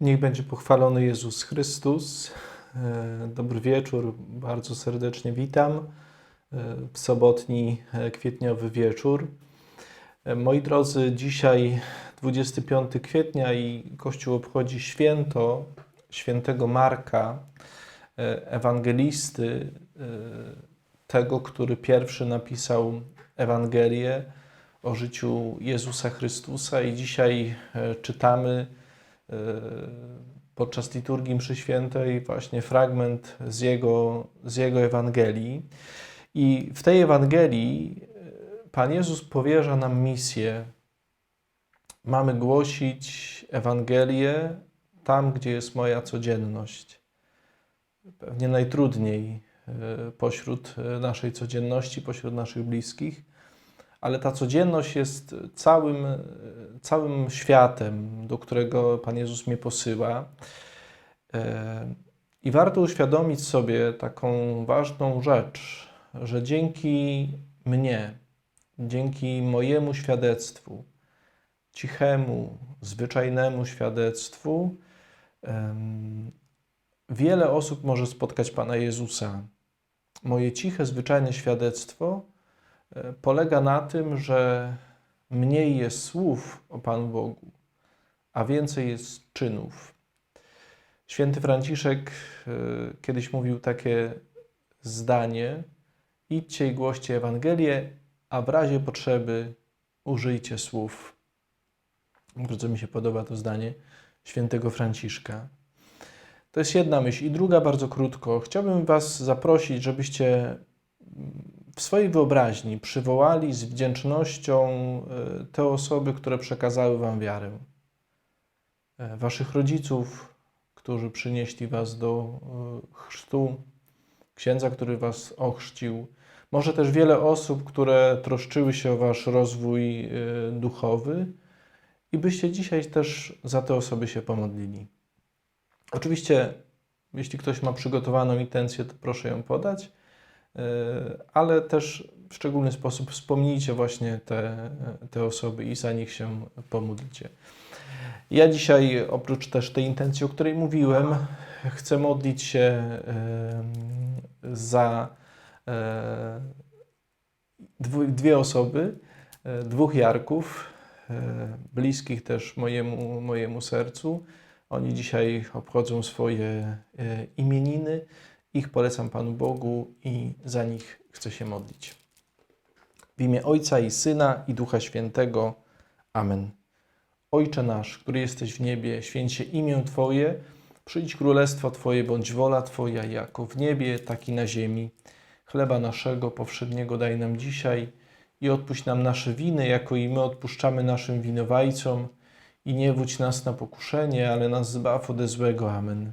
Niech będzie pochwalony Jezus Chrystus. E, Dobry wieczór, bardzo serdecznie witam e, w sobotni e, kwietniowy wieczór. Moi drodzy, dzisiaj 25 kwietnia i Kościół obchodzi święto świętego Marka, ewangelisty, tego, który pierwszy napisał Ewangelię o życiu Jezusa Chrystusa i dzisiaj czytamy podczas liturgii mszy świętej właśnie fragment z jego, z jego Ewangelii. I w tej Ewangelii e, Pan Jezus powierza nam misję. Mamy głosić Ewangelię tam, gdzie jest moja codzienność. Pewnie najtrudniej e, pośród naszej codzienności, pośród naszych bliskich, ale ta codzienność jest całym, całym światem, do którego Pan Jezus mnie posyła. E, I warto uświadomić sobie taką ważną rzecz, że dzięki mnie, dzięki mojemu świadectwu, cichemu, zwyczajnemu świadectwu, wiele osób może spotkać Pana Jezusa. Moje ciche, zwyczajne świadectwo polega na tym, że mniej jest słów o Panu Bogu, a więcej jest czynów. Święty Franciszek e, kiedyś mówił takie zdanie: idźcie i głoście Ewangelię, a w razie potrzeby użyjcie słów. Bardzo mi się podoba to zdanie świętego Franciszka. To jest jedna myśl. I druga, bardzo krótko. Chciałbym Was zaprosić, żebyście w swojej wyobraźni przywołali z wdzięcznością e, te osoby, które przekazały Wam wiarę. E, Waszych rodziców, którzy przynieśli Was do e, chrztu, księdza, który Was ochrzcił. Może też wiele osób, które troszczyły się o Wasz rozwój duchowy i byście dzisiaj też za te osoby się pomodlili. Oczywiście, jeśli ktoś ma przygotowaną intencję, to proszę ją podać, ale też w szczególny sposób wspomnijcie właśnie te, te osoby i za nich się pomódlcie. Ja dzisiaj, oprócz też tej intencji, o której mówiłem, chcę modlić się za e, dwie osoby, e, dwóch Jarków, e, bliskich też mojemu, mojemu sercu. Oni dzisiaj obchodzą swoje e, imieniny. Ich polecam Panu Bogu i za nich chcę się modlić. W imię Ojca i Syna i Ducha Świętego. Amen. Ojcze nasz, który jesteś w niebie, święć się imię Twoje, przyjdź królestwo Twoje, bądź wola Twoja, jako w niebie, tak i na ziemi. Chleba naszego powszedniego daj nam dzisiaj i odpuść nam nasze winy, jako i my odpuszczamy naszym winowajcom. I nie wódź nas na pokuszenie, ale nas zbaw ode złego. Amen.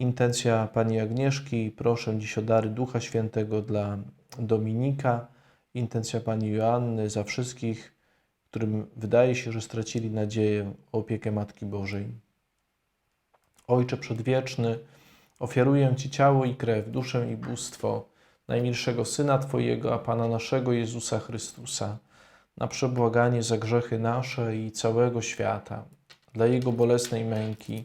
Intencja Pani Agnieszki, proszę dziś o dary Ducha Świętego dla Dominika. Intencja Pani Joanny za wszystkich, którym wydaje się, że stracili nadzieję o opiekę Matki Bożej. Ojcze Przedwieczny, ofiaruję Ci ciało i krew, duszę i bóstwo najmilszego Syna Twojego, a Pana naszego Jezusa Chrystusa, na przebłaganie za grzechy nasze i całego świata, dla Jego bolesnej męki,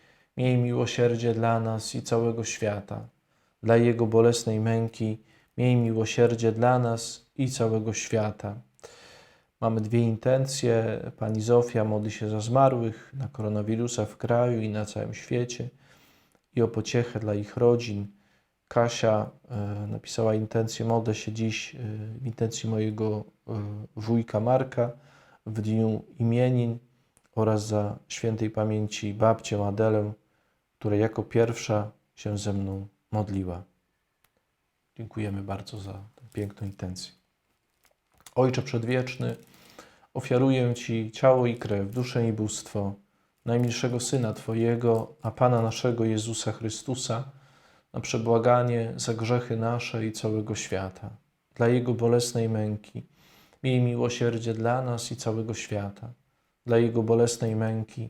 Miej miłosierdzie dla nas i całego świata. Dla Jego bolesnej męki, miej miłosierdzie dla nas i całego świata. Mamy dwie intencje. Pani Zofia modli się za zmarłych na koronawirusa w kraju i na całym świecie i o pociechę dla ich rodzin. Kasia e, napisała intencję, modlę się dziś e, w intencji mojego e, wujka Marka w dniu imienin oraz za świętej pamięci babcię Adelę, która jako pierwsza się ze mną modliła. Dziękujemy bardzo za tę piękną intencję. Ojcze Przedwieczny, ofiaruję Ci ciało i krew, duszę i bóstwo najmilszego Syna Twojego, a Pana naszego Jezusa Chrystusa, na przebłaganie za grzechy nasze i całego świata, dla Jego bolesnej męki. Miej miłosierdzie dla nas i całego świata, dla Jego bolesnej męki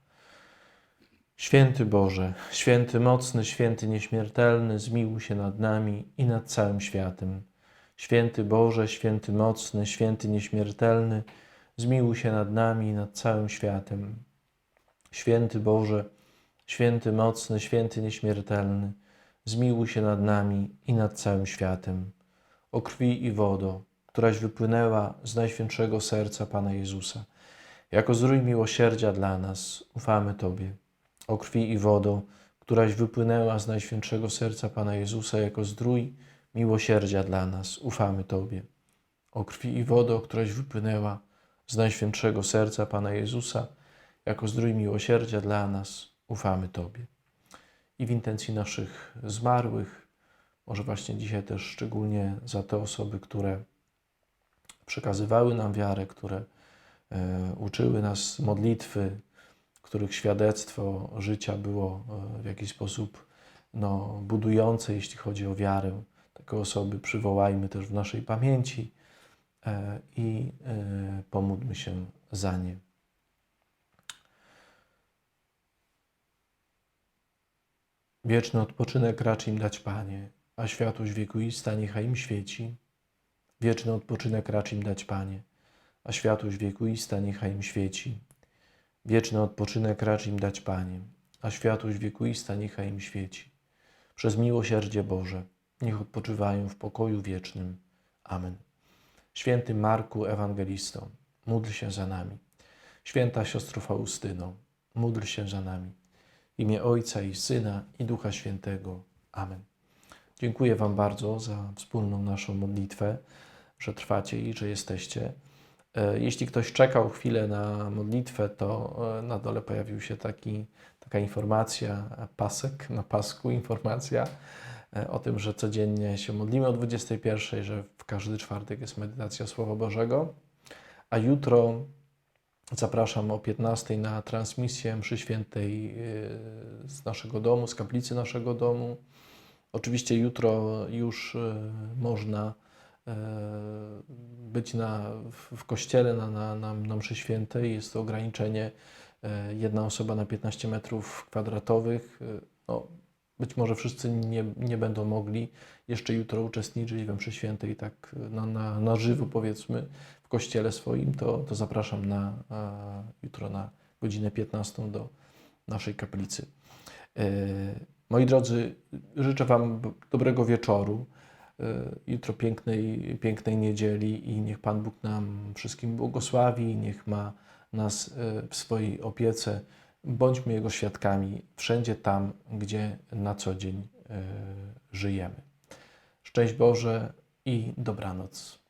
Święty Boże, święty mocny, święty nieśmiertelny, zmiłuj się nad nami i nad całym światem. Święty Boże, święty mocny, święty nieśmiertelny, zmiłuj się nad nami i nad całym światem. Święty Boże, święty mocny, święty nieśmiertelny, zmiłuj się nad nami i nad całym światem. O krwi i wodo, któraś wypłynęła z najświętszego serca Pana Jezusa, jako zdrój miłosierdzia dla nas, ufamy Tobie. O krwi i wodo, któraś wypłynęła z najświętszego serca Pana Jezusa, jako zdrój miłosierdzia dla nas, ufamy Tobie. O krwi i wodo, któraś wypłynęła z najświętszego serca Pana Jezusa, jako zdrój miłosierdzia dla nas, ufamy Tobie. I w intencji naszych zmarłych, może właśnie dzisiaj też szczególnie za te osoby, które przekazywały nam wiarę, które e, uczyły nas modlitwy, których świadectwo życia było e, w jakiś sposób no, budujące, jeśli chodzi o wiarę. Takie osoby przywołajmy też w naszej pamięci e, i e, pomódlmy się za nie. Wieczny odpoczynek racz im dać, Panie, a światłość wiekuista niechaj im świeci. Wieczny odpoczynek racz im dać, Panie, a światłość wiekuista niechaj im świeci. Wieczny odpoczynek racz im dać, Panie, a światłość wiekuista niechaj im świeci. Przez miłosierdzie Boże, niech odpoczywają w pokoju wiecznym. Amen. Święty Marku Ewangelisto, módl się za nami. Święta siostro Faustyno, módl się za nami. W imię Ojca i Syna i Ducha Świętego. Amen. Dziękuję Wam bardzo za wspólną naszą modlitwę, że trwacie i że jesteście. E, Jeśli ktoś czekał chwilę na modlitwę, to e, na dole pojawił się taki, taka informacja, pasek na pasku, informacja e, o tym, że codziennie się modlimy o 21, że w każdy czwartek jest medytacja Słowa Bożego, a jutro zapraszam o 15 na transmisję mszy świętej z naszego domu, z kaplicy naszego domu. Oczywiście jutro już można być na, w kościele na, na, na, na mszy świętej. Jest to ograniczenie e, jedna osoba na 15 metrów kwadratowych. E, No, być może wszyscy nie, nie będą mogli jeszcze jutro uczestniczyć we mszy świętej tak na, na, na żywo powiedzmy w kościele swoim, to, to zapraszam na a, jutro na godzinę 15 do naszej kaplicy. E, Moi drodzy, życzę Wam dobrego wieczoru. E, Jutro pięknej, pięknej niedzieli i niech Pan Bóg nam wszystkim błogosławi, niech ma nas e, w swojej opiece. Bądźmy Jego świadkami wszędzie tam, gdzie na co dzień e, żyjemy. Szczęść Boże i dobranoc.